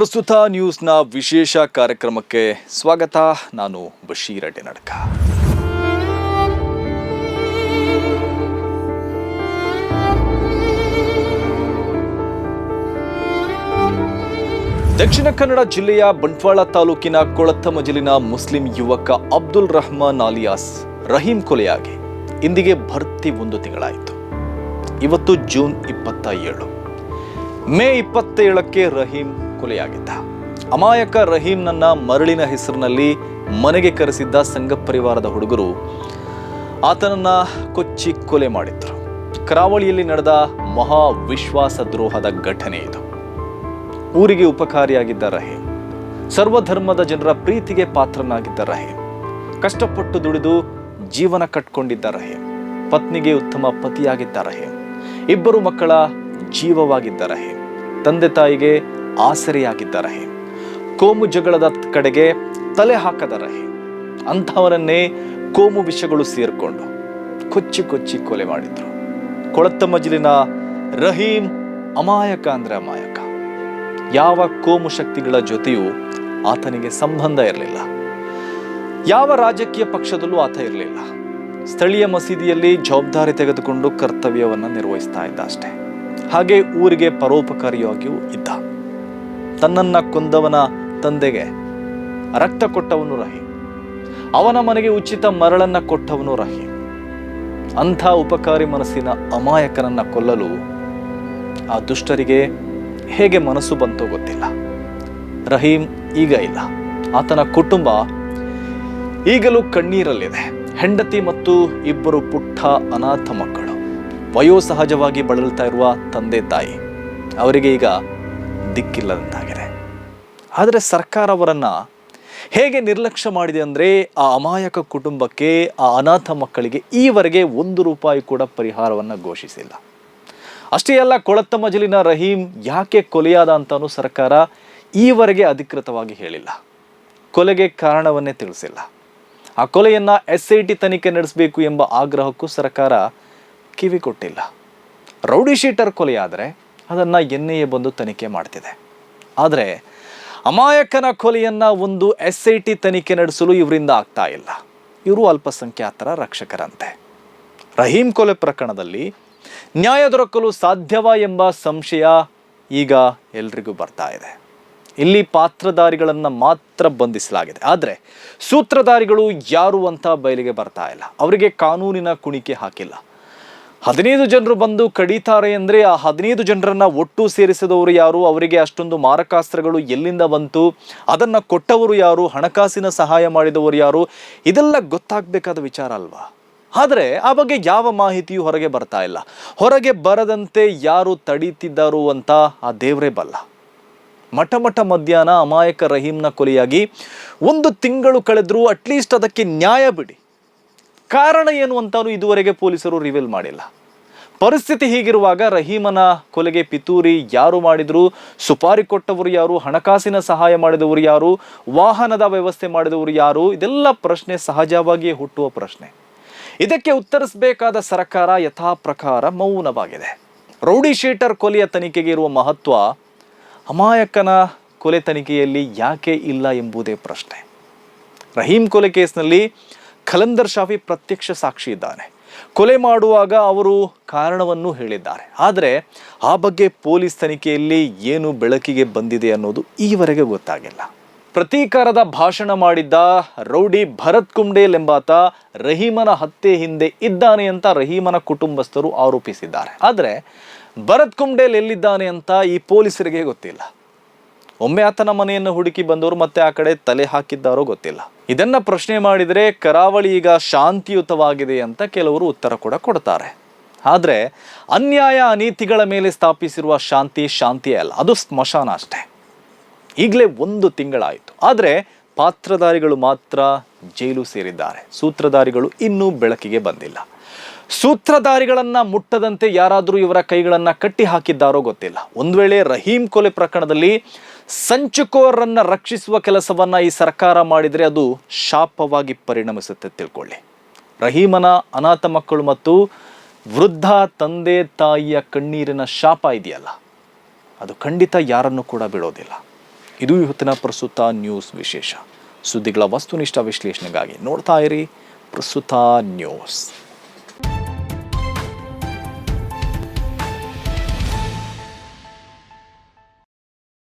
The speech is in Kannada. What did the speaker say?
ಪ್ರಸ್ತುತ ನ್ಯೂಸ್ನ ವಿಶೇಷ ಕಾರ್ಯಕ್ರಮಕ್ಕೆ ಸ್ವಾಗತ. ನಾನು ಬಶೀರ್ ಅಡ್ಡೆ ನಡಕ ದಕ್ಷಿಣ ಕನ್ನಡ ಜಿಲ್ಲೆಯ ಬಂಟ್ವಾಳ ತಾಲೂಕಿನ ಕೊಳತ್ತಮಜಲಿನ ಮುಸ್ಲಿಂ ಯುವಕ ಅಬ್ದುಲ್ ರಹಮಾನ್ ಅಲಿಯಾಸ್ ರಹೀಂ ಕೊಲೆಯಾಗಿ ಇಂದಿಗೆ ಭರ್ತಿ ಒಂದು ತಿಂಗಳಾಯಿತು. ಇವತ್ತು ಜೂನ್ ಇಪ್ಪತ್ತ ಏಳು. ಮೇ ಇಪ್ಪತ್ತೇಳಕ್ಕೆ ರಹೀಂ ಕೊಲೆಯಾಗಿದ್ದ. ಅಮಾಯಕ ರಹೀಂನನ್ನ ಮರಳಿನ ಹೆಸರಿನಲ್ಲಿ ಮನೆಗೆ ಕರೆಸಿದ್ದ ಸಂಘ ಪರಿವಾರದ ಹುಡುಗರು ಆತನನ್ನ ಕೊಚ್ಚಿ ಕೊಲೆ ಮಾಡಿದ್ರು. ಕರಾವಳಿಯಲ್ಲಿ ನಡೆದ ಮಹಾ ವಿಶ್ವಾಸ ದ್ರೋಹದ ಘಟನೆ ಇದು. ಊರಿಗೆ ಉಪಕಾರಿಯಾಗಿದ್ದ ರಹೀಂ ಸರ್ವಧರ್ಮದ ಜನರ ಪ್ರೀತಿಗೆ ಪಾತ್ರನಾಗಿದ್ದ ರಹೀಂ, ಕಷ್ಟಪಟ್ಟು ದುಡಿದು ಜೀವನ ಕಟ್ಕೊಂಡಿದ್ದ ರಹೀಂ, ಪತ್ನಿಗೆ ಉತ್ತಮ ಪತಿಯಾಗಿದ್ದ ರಹೀಂ, ಇಬ್ಬರು ಮಕ್ಕಳ ಜೀವವಾಗಿದ್ದ ರಹೀಂ, ತಂದೆ ತಾಯಿಗೆ ಆಸರೆಯಾಗಿದ್ದ ರಹೀಂ. ಕೋಮು ಜಗಳದ ಕಡೆಗೆ ತಲೆ ಹಾಕದ ರಹೀಂ. ಅಂಥವರನ್ನೇ ಕೋಮು ವಿಷಗಳು ಸೇರಿಕೊಂಡು ಕೊಚ್ಚಿ ಕೊಚ್ಚಿ ಕೊಲೆ ಮಾಡಿದ್ರು. ಕೊಳತ್ತ ಮಜಲಿನ ರಹೀಂ ಅಮಾಯಕ ಅಂದ್ರೆ ಅಮಾಯಕ. ಯಾವ ಕೋಮು ಶಕ್ತಿಗಳ ಜೊತೆಯೂ ಆತನಿಗೆ ಸಂಬಂಧ ಇರಲಿಲ್ಲ. ಯಾವ ರಾಜಕೀಯ ಪಕ್ಷದಲ್ಲೂ ಆತ ಇರಲಿಲ್ಲ. ಸ್ಥಳೀಯ ಮಸೀದಿಯಲ್ಲಿ ಜವಾಬ್ದಾರಿ ತೆಗೆದುಕೊಂಡು ಕರ್ತವ್ಯವನ್ನ ನಿರ್ವಹಿಸ್ತಾ ಇದ್ದ ಅಷ್ಟೇ. ಹಾಗೆ ಊರಿಗೆ ಪರೋಪಕಾರಿಯಾಗಿಯೂ ಇದ್ದ. ತನ್ನನ್ನ ಕೊಂದವನ ತಂದೆಗೆ ರಕ್ತ ಕೊಟ್ಟವನು ರಹಿ. ಅವನ ಮನೆಗೆ ಉಚಿತ ಮರಳನ್ನ ಕೊಟ್ಟವನು ರಹಿ. ಅಂಥ ಉಪಕಾರಿ ಮನಸ್ಸಿನ ಅಮಾಯಕನನ್ನ ಕೊಲ್ಲಲು ಆ ದುಷ್ಟರಿಗೆ ಹೇಗೆ ಮನಸ್ಸು ಬಂತೋ ಗೊತ್ತಿಲ್ಲ. ರಹೀಂ ಈಗ ಇಲ್ಲ. ಆತನ ಕುಟುಂಬ ಈಗಲೂ ಕಣ್ಣೀರಲ್ಲಿದೆ. ಹೆಂಡತಿ ಮತ್ತು ಇಬ್ಬರು ಪುಟ್ಟ ಅನಾಥ ಮಕ್ಕಳು. ವಯೋಸಹಜವಾಗಿ ಬಳಲ್ತಾ ಇರುವ ತಂದೆ ತಾಯಿ. ಅವರಿಗೆ ಈಗ ದಿಕ್ಕಿಲ್ಲದಂತಾಗಿದೆ. ಆದರೆ ಸರ್ಕಾರ ಅವರನ್ನು ಹೇಗೆ ನಿರ್ಲಕ್ಷ್ಯ ಮಾಡಿದೆ ಅಂದರೆ ಆ ಅಮಾಯಕ ಕುಟುಂಬಕ್ಕೆ, ಆ ಅನಾಥ ಮಕ್ಕಳಿಗೆ ಈವರೆಗೆ ಒಂದು ರೂಪಾಯಿ ಕೂಡ ಪರಿಹಾರವನ್ನು ಘೋಷಿಸಿಲ್ಲ. ಅಷ್ಟೇ ಅಲ್ಲ, ಕೊಳತ್ತ ಮಜಲಿನ ರಹೀಂ ಯಾಕೆ ಕೊಲೆಯಾದ ಅಂತಲೂ ಸರ್ಕಾರ ಈವರೆಗೆ ಅಧಿಕೃತವಾಗಿ ಹೇಳಿಲ್ಲ. ಕೊಲೆಗೆ ಕಾರಣವನ್ನೇ ತಿಳಿಸಿಲ್ಲ. ಆ ಕೊಲೆಯನ್ನು ಎಸ್ ಐ ಟಿ ತನಿಖೆ ನಡೆಸಬೇಕು ಎಂಬ ಆಗ್ರಹಕ್ಕೂ ಸರ್ಕಾರ ಕಿವಿ ಕೊಟ್ಟಿಲ್ಲ ರೌಡಿ ಶೀಟರ್ ಕೊಲೆಯಾದರೆ ಅದನ್ನು ಎನ್ ಐ ಎ ಬಂದು ತನಿಖೆ ಮಾಡ್ತಿದೆ. ಆದರೆ ಅಮಾಯಕನ ಕೊಲೆಯನ್ನು ಒಂದು ಎಸ್ ಐ ಟಿ ತನಿಖೆ ನಡೆಸಲು ಇವರಿಂದ ಆಗ್ತಾ ಇಲ್ಲ. ಇವರು ಅಲ್ಪಸಂಖ್ಯಾತರ ರಕ್ಷಕರಂತೆ. ರಹೀಂ ಕೊಲೆ ಪ್ರಕರಣದಲ್ಲಿ ನ್ಯಾಯ ದೊರಕಲು ಸಾಧ್ಯವಾ ಎಂಬ ಸಂಶಯ ಈಗ ಎಲ್ರಿಗೂ ಬರ್ತಾ ಇದೆ. ಇಲ್ಲಿ ಪಾತ್ರಧಾರಿಗಳನ್ನು ಮಾತ್ರ ಬಂಧಿಸಲಾಗಿದೆ. ಆದರೆ ಸೂತ್ರಧಾರಿಗಳು ಯಾರು ಅಂತ ಬಯಲಿಗೆ ಬರ್ತಾ ಇಲ್ಲ. ಅವರಿಗೆ ಕಾನೂನಿನ ಕುಣಿಕೆ ಹಾಕಿಲ್ಲ. ಹದಿನೈದು ಜನರು ಬಂದು ಕಡಿತಾರೆ ಅಂದರೆ ಆ ಹದಿನೈದು ಜನರನ್ನು ಒಟ್ಟು ಸೇರಿಸಿದವರು ಯಾರು? ಅವರಿಗೆ ಅಷ್ಟೊಂದು ಮಾರಕಾಸ್ತ್ರಗಳು ಎಲ್ಲಿಂದ ಬಂತು? ಅದನ್ನು ಕೊಟ್ಟವರು ಯಾರು? ಹಣಕಾಸಿನ ಸಹಾಯ ಮಾಡಿದವರು ಯಾರು? ಇದೆಲ್ಲ ಗೊತ್ತಾಗಬೇಕಾದ ವಿಚಾರ ಅಲ್ವಾ? ಆದರೆ ಆ ಬಗ್ಗೆ ಯಾವ ಮಾಹಿತಿಯೂ ಹೊರಗೆ ಬರ್ತಾ ಇಲ್ಲ. ಹೊರಗೆ ಬರದಂತೆ ಯಾರು ತಡೀತಿದ್ದಾರು ಅಂತ ಆ ದೇವರೇ ಬಲ್ಲ. ಮಠ ಮಠ ಮಧ್ಯಾಹ್ನ ಅಮಾಯಕ ರಹೀಂನ ಕೊಲೆಯಾಗಿ ಒಂದು ತಿಂಗಳು ಕಳೆದರೂ ಅಟ್ಲೀಸ್ಟ್ ಅದಕ್ಕೆ ನ್ಯಾಯ ಬಿಡಿ. ಕಾರಣ ಏನು ಅಂತಾನು ಇದುವರೆಗೆ ಪೊಲೀಸರು ರಿವೀಲ್ ಮಾಡಿಲ್ಲ. ಪರಿಸ್ಥಿತಿ ಹೀಗಿರುವಾಗ ರಹೀಮನ ಕೊಲೆಗೆ ಪಿತೂರಿ ಯಾರು ಮಾಡಿದ್ರು, ಸುಪಾರಿ ಕೊಟ್ಟವರು ಯಾರು, ಹಣಕಾಸಿನ ಸಹಾಯ ಮಾಡಿದವರು ಯಾರು, ವಾಹನದ ವ್ಯವಸ್ಥೆ ಮಾಡಿದವರು ಯಾರು, ಇದೆಲ್ಲ ಪ್ರಶ್ನೆ ಸಹಜವಾಗಿಯೇ ಹುಟ್ಟುವ ಪ್ರಶ್ನೆ. ಇದಕ್ಕೆ ಉತ್ತರಿಸಬೇಕಾದ ಸರ್ಕಾರ ಯಥಾ ಪ್ರಕಾರ ಮೌನವಾಗಿದೆ. ರೌಡಿ ಶೀಟರ್ ಕೊಲೆಯ ತನಿಖೆಗೆ ಇರುವ ಮಹತ್ವ ಅಮಾಯಕನ ಕೊಲೆ ತನಿಖೆಯಲ್ಲಿ ಯಾಕೆ ಇಲ್ಲ ಎಂಬುದೇ ಪ್ರಶ್ನೆ. ರಹೀಂ ಕೊಲೆ ಕೇಸ್ನಲ್ಲಿ ಖಲಂದರ್ ಶಾಫಿ ಪ್ರತ್ಯಕ್ಷ ಸಾಕ್ಷಿ ಇದ್ದಾನೆ. ಕೊಲೆ ಮಾಡುವಾಗ ಅವರು ಕಾರಣವನ್ನು ಹೇಳಿದ್ದಾರೆ. ಆದರೆ ಆ ಬಗ್ಗೆ ಪೊಲೀಸ್ ತನಿಖೆಯಲ್ಲಿ ಏನು ಬೆಳಕಿಗೆ ಬಂದಿದೆ ಅನ್ನೋದು ಈವರೆಗೆ ಗೊತ್ತಾಗಿಲ್ಲ. ಪ್ರತೀಕಾರದ ಭಾಷಣ ಮಾಡಿದ್ದ ರೌಡಿ ಭರತ್ ಕುಂಡೇಲ್ ಎಂಬಾತ ರಹೀಮನ ಹತ್ಯೆ ಹಿಂದೆ ಇದ್ದಾನೆ ಅಂತ ರಹೀಮನ ಕುಟುಂಬಸ್ಥರು ಆರೋಪಿಸಿದ್ದಾರೆ. ಆದರೆ ಭರತ್ ಕುಂಡೇಲ್ ಎಲ್ಲಿದ್ದಾನೆ ಅಂತ ಈ ಪೊಲೀಸರಿಗೆ ಗೊತ್ತಿಲ್ಲ. ಒಮ್ಮೆ ಆತನ ಮನೆಯನ್ನು ಹುಡುಕಿ ಬಂದವರು ಮತ್ತೆ ಆ ಕಡೆ ತಲೆ ಹಾಕಿದ್ದಾರೋ ಗೊತ್ತಿಲ್ಲ. ಇದನ್ನ ಪ್ರಶ್ನೆ ಮಾಡಿದರೆ ಕರಾವಳಿ ಈಗ ಶಾಂತಿಯುತವಾಗಿದೆ ಅಂತ ಕೆಲವರು ಉತ್ತರ ಕೂಡ ಕೊಡ್ತಾರೆ. ಆದರೆ ಅನ್ಯಾಯ ಅನೀತಿಗಳ ಮೇಲೆ ಸ್ಥಾಪಿಸಿರುವ ಶಾಂತಿ ಶಾಂತಿಯೇ ಅಲ್ಲ, ಅದು ಸ್ಮಶಾನ ಅಷ್ಟೇ. ಈಗಲೇ ಒಂದು ತಿಂಗಳಾಯಿತು. ಆದರೆ ಪಾತ್ರಧಾರಿಗಳು ಮಾತ್ರ ಜೈಲು ಸೇರಿದ್ದಾರೆ. ಸೂತ್ರಧಾರಿಗಳು ಇನ್ನೂ ಬೆಳಕಿಗೆ ಬಂದಿಲ್ಲ. ಸೂತ್ರಧಾರಿಗಳನ್ನ ಮುಟ್ಟದಂತೆ ಯಾರಾದರೂ ಇವರ ಕೈಗಳನ್ನು ಕಟ್ಟಿ ಹಾಕಿದ್ದಾರೋ ಗೊತ್ತಿಲ್ಲ. ಒಂದು ವೇಳೆ ರಹೀಂ ಕೊಲೆ ಪ್ರಕರಣದಲ್ಲಿ ಸಂಚುಕೋರನ್ನು ರಕ್ಷಿಸುವ ಕೆಲಸವನ್ನ ಈ ಸರ್ಕಾರ ಮಾಡಿದರೆ ಅದು ಶಾಪವಾಗಿ ಪರಿಣಮಿಸುತ್ತೆ ತಿಳ್ಕೊಳ್ಳಿ. ರಹೀಮನ ಅನಾಥ ಮಕ್ಕಳು ಮತ್ತು ವೃದ್ಧ ತಂದೆ ತಾಯಿಯ ಕಣ್ಣೀರಿನ ಶಾಪ ಇದೆಯಲ್ಲ. ಅದು ಖಂಡಿತ ಯಾರನ್ನು ಕೂಡ ಬಿಡೋದಿಲ್ಲ ಇದು ಇವತ್ತಿನ ಪ್ರಸ್ತುತ ನ್ಯೂಸ್ ವಿಶೇಷ. ಸುದ್ದಿಗಳ ವಸ್ತುನಿಷ್ಠ ವಿಶ್ಲೇಷಣೆಗಾಗಿ ನೋಡ್ತಾ ಇರಿ ಪ್ರಸ್ತುತ ನ್ಯೂಸ್.